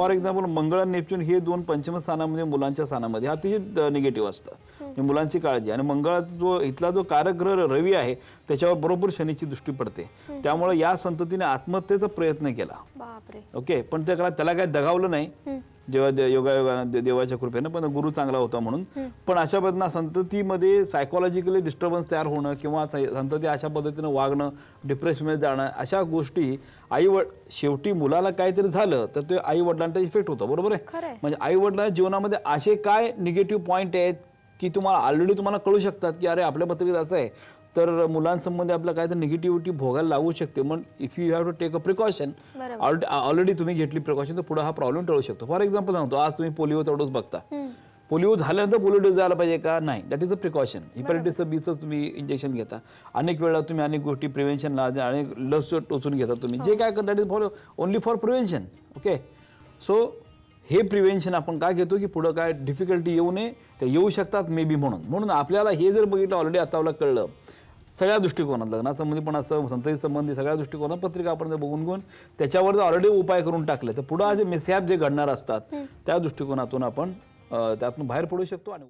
For example मंगळ आणि Neptune हे दोन पंचम स्थानामध्ये मुलांच्या स्थानामध्ये अतिशय निगेटिव्ह असतं. हे मुलांची काळजी. आणि मंगळाचा जो इथला जो कारकग्रह रवी आहे त्याच्यावर बरोबर शनीची दृष्टी पडते. त्यामुळे या संततीने आत्महत्येचा प्रयत्न केला. ओके? पण ते करा त्याला काही दगावलं नाही. जेव्हा दे- योगायोगानं दे- देवाच्या कृपेनं पण गुरु चांगला होता म्हणून. पण अशा पद्धतीनं संततीमध्ये सायकोलॉजिकली डिस्टर्बन्स तयार होणं किंवा संतती अशा पद्धतीनं वागणं डिप्रेशनमध्ये जाणं अशा गोष्टी आई वड शेवटी मुलाला काहीतरी झालं तर ते आई वडिलांचा इफेक्ट होतो. बरोबर आहे. म्हणजे आई वडिलांच्या जीवनामध्ये असे काय निगेटिव्ह पॉईंट आहेत की तुम्हाला ऑलरेडी तुम्हाला कळू शकतात की अरे आपल्या पत्रिकेत असं आहे. तर मुलांसंबंधी आपलं काय तर निगेटिव्हिटी भोगायला लागू शकते. मग if you have to take a precaution. Already तुम्ही घेतली प्रिकॉशन तर पुढे हा प्रॉब्लेम टळू शकतो. फॉर एक्झाम्पल सांगतो आज तुम्ही पोलिओ डोस बघता. पोलिओ झाल्यानंतर पोलिओ डोस जायला पाहिजे का? नाही. दॅट इज अ प्रिकॉशन हिपॅटायटिसचं बीचं तुम्ही इंजेक्शन घेता. अनेक वेळा तुम्ही अनेक गोष्टी प्रिव्हेन्शनला अनेक लस टोचून घेता तुम्ही. जे काय करता that is for only for prevention okay so हे प्रिव्हेन्शन आपण काय घेतो की पुढं काय डिफिकल्टी येऊ नये? ते येऊ शकतात मे बी म्हणून. म्हणून आपल्याला हे जर बघितलं ऑलरेडी आता आपल्याला कळलं. सगळ्या दृष्टिकोनात लग्नासंबंधी पण असं संतती संबंधी सगळ्या दृष्टिकोनात पत्रिका आपण जर बघून घेऊन त्याच्यावर जर ऑलरेडी उपाय करून टाकले तर पुढं जे मिसहॅप जे घडणार असतात त्या दृष्टिकोनातून आपण त्यातून बाहेर पडू शकतो आणि